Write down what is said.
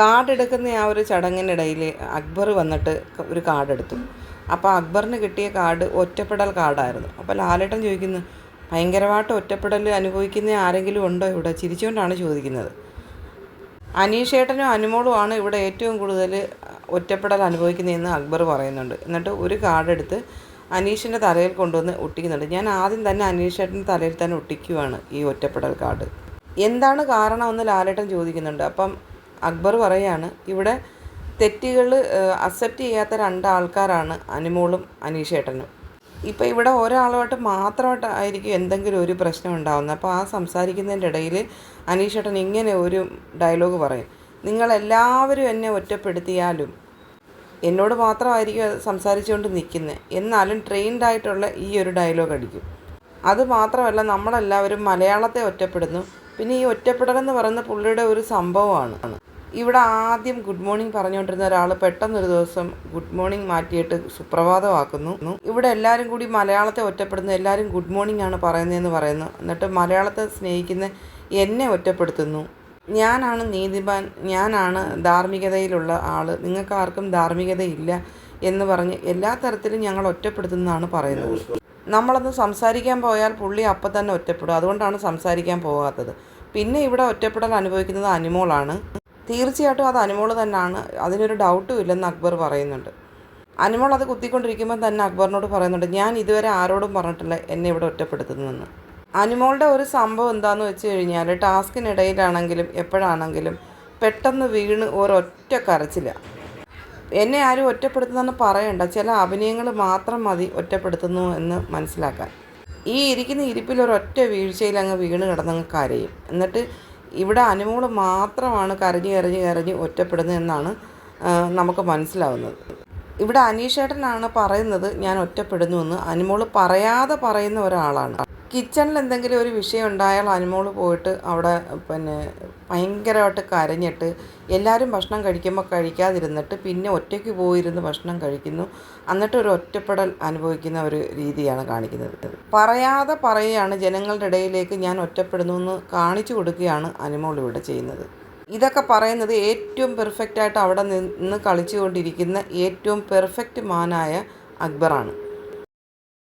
Card എടുക്കുന്ന ആ ഒരു ചടങ്ങിനിടയിൽ അക്ബർ വന്നിട്ട് ഒരു കാർഡ് എടുത്തു അപ്പോൾ അക്ബറിന് കിട്ടിയ കാർഡ് ഒറ്റപ്പെടൽ കാർഡായിരുന്നു. അപ്പോൾ ലാലേട്ടൻ ചോദിക്കുന്നു ഭയങ്കരമായിട്ട് ഒറ്റപ്പെടൽ അനുഭവിക്കുന്ന ആരെങ്കിലും ഉണ്ടോ ഇവിടെ? ചിരിച്ചുകൊണ്ടാണ് ചോദിക്കുന്നത്. അനീഷേട്ടനും അനുമോളുമാണ് ഇവിടെ ഏറ്റവും കൂടുതൽ ഒറ്റപ്പെടൽ അനുഭവിക്കുന്നതെന്ന് അക്ബർ പറയുന്നുണ്ട്. എന്നിട്ട് ഒരു കാർഡ് എടുത്ത് അനീഷിന്റെ തലയിൽ കൊണ്ടുവന്ന് ഒട്ടിക്കുന്നുണ്ട്. ഞാൻ ആദ്യം തന്നെ അനീഷേട്ടന്റെ തലയിൽ തന്നെ ഒട്ടിക്കുവാണ് ഈ ഒറ്റപ്പെടൽ കാർഡ്. എന്താണ് കാരണമെന്ന് ലാലേട്ടൻ ചോദിക്കുന്നുണ്ട്. അപ്പം അക്ബർ പറയാണ് ഇവിടെ തെറ്റുകൾ അക്സെപ്റ്റ് ചെയ്യാത്ത രണ്ടാൾക്കാരാണ് അനുമോളും അനീഷേട്ടനും. ഇപ്പം ഇവിടെ ഒരാളുമായിട്ട് മാത്രമായിട്ട് ആയിരിക്കും എന്തെങ്കിലും ഒരു പ്രശ്നം ഉണ്ടാകുന്നത് അപ്പോൾ ആ സംസാരിക്കുന്നതിന്റെ ഇടയിൽ അനീഷേട്ടൻ ഇങ്ങനെ ഒരു ഡയലോഗ് പറയും നിങ്ങളെല്ലാവരും എന്നെ ഒറ്റപ്പെടുത്തിയാലും എന്നോട് മാത്രമായിരിക്കും സംസാരിച്ചുകൊണ്ട് നിൽക്കുന്നത് എന്നാലും ട്രെയിൻഡ് ആയിട്ടുള്ള ഈ ഒരു ഡയലോഗ് അടിക്കും. അത് മാത്രമല്ല നമ്മളെല്ലാവരും മലയാളത്തെ ഒറ്റപ്പെടുന്നു. പിന്നെ ഈ ഒറ്റപ്പെടൽ എന്ന് പറയുന്ന പുള്ളിയുടെ ഒരു സംഭവമാണ്. ഇവിടെ ആദ്യം ഗുഡ് മോർണിംഗ് പറഞ്ഞുകൊണ്ടിരുന്ന ഒരാൾ പെട്ടെന്നൊരു ദിവസം ഗുഡ് മോർണിംഗ് മാറ്റിയിട്ട് സുപ്രഭാതമാക്കുന്നു. ഇവിടെ എല്ലാവരും കൂടി മലയാളത്തെ ഒറ്റപ്പെടുന്നു എല്ലാവരും ഗുഡ് മോർണിംഗ് ആണ് പറയുന്നതെന്ന് പറയുന്നു. എന്നിട്ട് മലയാളത്തെ സ്നേഹിക്കുന്ന എന്നെ ഒറ്റപ്പെടുത്തുന്നു. ഞാനാണ് നീതിമാൻ ഞാനാണ് ധാർമ്മികതയിലുള്ള ആൾ നിങ്ങൾക്ക് ആർക്കും ധാർമ്മികതയില്ല എന്ന് പറഞ്ഞ് എല്ലാ തരത്തിലും ഞങ്ങൾ ഒറ്റപ്പെടുത്തുന്നതാണ് പറയുന്നത്. നമ്മളൊന്ന് സംസാരിക്കാൻ പോയാൽ പുള്ളി അപ്പം തന്നെ ഒറ്റപ്പെടും. അതുകൊണ്ടാണ് സംസാരിക്കാൻ പോകാത്തത് പിന്നെ ഇവിടെ ഒറ്റപ്പെടൽ അനുഭവിക്കുന്നത് അനുമോളാണ്. തീർച്ചയായിട്ടും അത് അനുമോൾ തന്നെയാണ് അതിനൊരു ഡൗട്ടും ഇല്ലെന്ന് അക്ബർ പറയുന്നുണ്ട്. അനുമോൾ അത് കുത്തിക്കൊണ്ടിരിക്കുമ്പോൾ തന്നെ അക്ബറിനോട് പറയുന്നുണ്ട് ഞാൻ ഇതുവരെ ആരോടും പറഞ്ഞിട്ടില്ല എന്നെ ഇവിടെ ഒറ്റപ്പെടുത്തുന്നതെന്ന്. അനുമോളുടെ ഒരു സംഭവം എന്താണെന്ന് വെച്ച് കഴിഞ്ഞാൽ ടാസ്കിനിടയിലാണെങ്കിലും എപ്പോഴാണെങ്കിലും പെട്ടെന്ന് വീണ് ഒരൊറ്റ കരച്ചില്ല എന്നെ ആരും ഒറ്റപ്പെടുത്തുന്നെന്ന് പറയണ്ട ചില അഭിനയങ്ങൾ മാത്രം മതി ഒറ്റപ്പെടുത്തുന്നു എന്ന് മനസ്സിലാക്കാൻ. ഈ ഇരിക്കുന്ന ഇരിപ്പിൽ ഒരൊറ്റ വീഴ്ചയിൽ അങ്ങ് വീണ് കിടന്നങ്ങ് കരയും. എന്നിട്ട് ഇവിടെ അനുമോൾ മാത്രമാണ് കരഞ്ഞു കരഞ്ഞ് കരഞ്ഞ് ഒറ്റപ്പെടുന്നത് എന്നാണ് നമുക്ക് മനസ്സിലാവുന്നത്. ഇവിടെ അനീഷേട്ടനാണ് പറയുന്നത് ഞാൻ ഒറ്റപ്പെടുന്നു എന്ന്. അനുമോൾ പറയാതെ പറയുന്ന ഒരാളാണ്. കിച്ചണിൽ എന്തെങ്കിലും ഒരു വിഷയം ഉണ്ടായാൽ അനുമോൾ പോയിട്ട് അവിടെ പിന്നെ ഭയങ്കരമായിട്ട് കരഞ്ഞിട്ട് എല്ലാവരും ഭക്ഷണം കഴിക്കുമ്പോൾ കഴിക്കാതിരുന്നിട്ട് പിന്നെ ഒറ്റയ്ക്ക് പോയിരുന്ന് ഭക്ഷണം കഴിക്കുന്നു. എന്നിട്ട് ഒരു ഒറ്റപ്പെടൽ അനുഭവിക്കുന്ന ഒരു രീതിയാണ് കാണിക്കുന്നത്. പറയാതെ പറയുകയാണ് ജനങ്ങളുടെ ഇടയിലേക്ക് ഞാൻ ഒറ്റപ്പെടുന്നു എന്ന് കാണിച്ചു കൊടുക്കുകയാണ് അനുമോൾ ഇവിടെ ചെയ്യുന്നത്. ഇതൊക്കെ പറയുന്നത് ഏറ്റവും പെർഫെക്റ്റായിട്ട് അവിടെ നിന്ന് കളിച്ചുകൊണ്ടിരിക്കുന്ന ഏറ്റവും പെർഫെക്റ്റ് മാനായ അക്ബറാണ്.